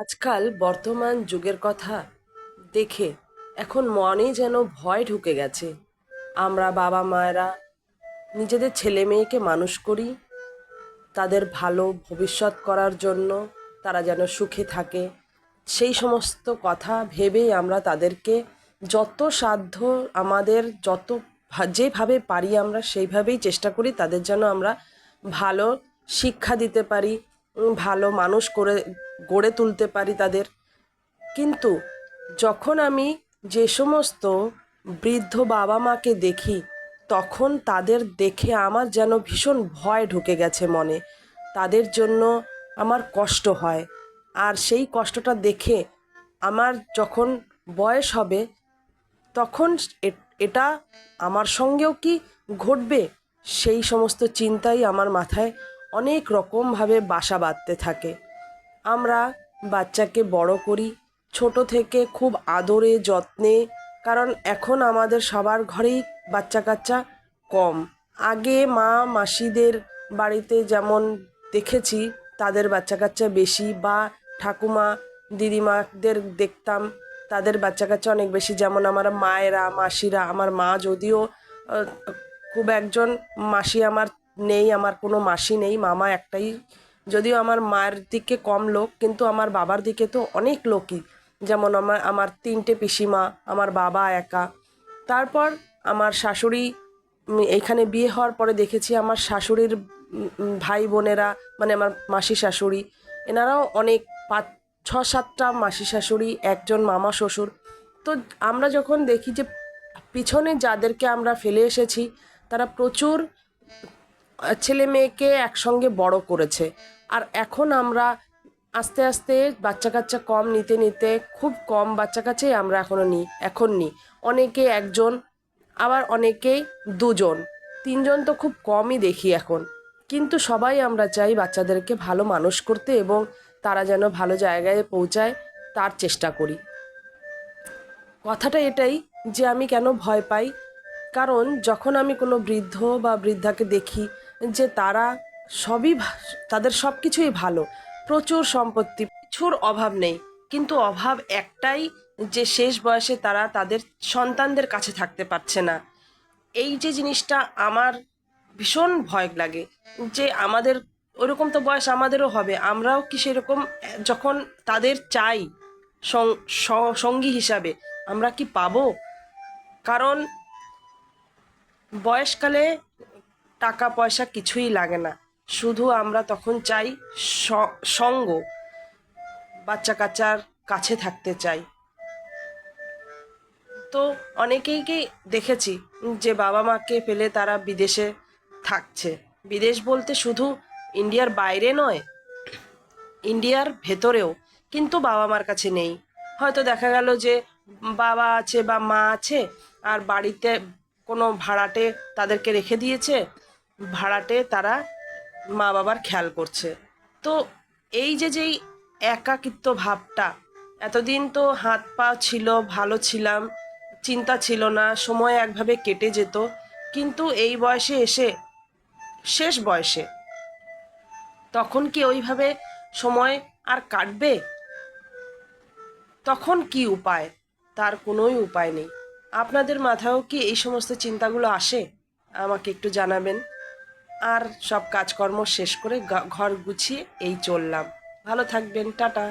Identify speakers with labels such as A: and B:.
A: আজকাল বর্তমান যুগের কথা দেখে এখন মনে যেন ভয় ঢুকে গেছে। আমরা বাবা মায়েরা, নিজেদের ছেলে মেয়েকে মানুষ করি, তাদের ভালো ভবিষ্যৎ করার জন্য তারা যেন সুখে থাকে। সেই সমস্ত কথা ভেবেই আমরা তাদেরকে যত সাধ্য আমাদের যত যেভাবে পারি আমরা সেইভাবেই চেষ্টা করি তাদের যেন আমরা ভালো শিক্ষা দিতে পারি, ভালো মানুষ করে গড়ে তুলতে পারি তাদের। কিন্তু যখন আমি যে সমস্ত বৃদ্ধ বাবা মাকে দেখি, তখন তাদের দেখে আমার যেন ভীষণ ভয় ঢুকে গেছে মনে। তাদের জন্য আমার কষ্ট হয়। আর সেই কষ্টটা দেখে আমার যখন বয়স হবে, তখন এটা আমার সঙ্গেও কি ঘটবে? সেই সমস্ত চিন্তাই আমার মাথায় অনেক রকমভাবে বাসা বাঁধতে থাকে। আমরা বাচ্চাকে বড় করি, ছোট থেকে খুব আদরে, যত্নে, কারণ এখন আমাদের সবার ঘরেই বাচ্চা কাচ্চা কম। আগে মা, মাসিদের বাড়িতে যেমন দেখেছি, তাদের বাচ্চা কাচ্চা বেশি বা ঠাকুমা, দিদিমাদের দেখতাম, তাদের বাচ্চা কাচ্চা অনেক বেশি। যেমন আমার মায়েরা, মাসিরা, আমার মা যদিও খুব একজন মাসি আমার নেই, আমার কোনো মাসি নেই, মামা একটাই যদিও আমার মায়ের দিকে কম লোক কিন্তু আমার বাবার দিকে তো অনেক লোকই। যেমন আমার আমার তিনটে পিসিমা আমার বাবা একা। তারপর আমার শাশুড়ি উম, এইখানে বিয়ে হওয়ার পরে দেখেছি আমার শাশুড়ির ভাই বোনেরা মানে আমার মাসি শাশুড়ি এনারাও অনেক পাঁচ ছ সাতটা মাসি শাশুড়ি একজন মামা শ্বশুর। তো আমরা যখন দেখি যে পিছনে যাদেরকে আমরা ফেলে এসেছি তারা প্রচুর ছেলে মেয়েকে একসঙ্গে বড় করেছে। আর এখন আমরা আস্তে আস্তে বাচ্চা কাচ্চা কম, নিতে নিতে খুব কম বাচ্চা কাচ্চাই আমরা এখনও নিই এখন নিই অনেকে একজন, আবার অনেকেই দুজন। তিনজন তো খুব কমই দেখি এখন। কিন্তু সবাই আমরা চাই বাচ্চাদেরকে ভালো মানুষ করতে এবং তারা যেন ভালো জায়গায় পৌঁছায়, তার চেষ্টা করি। কথাটা এটাই যে আমি কেন ভয় পাই? কারণ যখন আমি কোনো বৃদ্ধ বা বৃদ্ধাকে দেখি যে তারা সবই তাদের সব কিছুই ভালো। প্রচুর সম্পত্তি কিছুর অভাব নেই। কিন্তু অভাব একটাই যে শেষ বয়সে তারা তাদের সন্তানদের কাছে থাকতে পারছে না। এই যে জিনিসটা আমার ভীষণ ভয় লাগে যে আমাদের, ওরকম তো বয়স আমাদেরও হবে, আমরাও কি সেরকম, যখন তাদের চাই সঙ্গী হিসাবে, আমরা কি পাবো? কারণ বয়সকালে টাকা পয়সা কিছুই লাগে না। শুধু আমরা তখন চাই সঙ্গ বাচ্চা কাচ্চার কাছে থাকতে চাই। তো অনেকেইকে দেখেছি যে বাবা মাকে ফেলে তারা বিদেশে থাকছে। বিদেশ বলতে শুধু ইন্ডিয়ার বাইরে নয়, ইন্ডিয়ার ভেতরেও কিন্তু বাবা মার কাছে নেই। হয়তো দেখা গেল যে বাবা আছে বা মা আছে, আর বাড়িতে কোনো ভাড়াটে তাদেরকে রেখে দিয়েছে। ভাড়াটে তারা মা বাবার খেয়াল করছে। তো এই যে যেই একাকিত্ব ভাবটা, এতদিন তো হাত পা ছিল, ভালো ছিলাম, চিন্তা ছিল না, সময় একভাবে কেটে যেত, কিন্তু এই বয়সে এসে, শেষ বয়সে, তখন কি ওইভাবে সময় আর কাটবে? তখন কি উপায়? তার কোনোই উপায় নেই। আপনাদের মাথায়ও কি এই সমস্ত চিন্তাগুলো আসে? আমাকে একটু জানাবেন। আর সব কাজকর্ম শেষ করে ঘর গুছিয়ে এই চললাম। ভালো থাকবেন টাটা।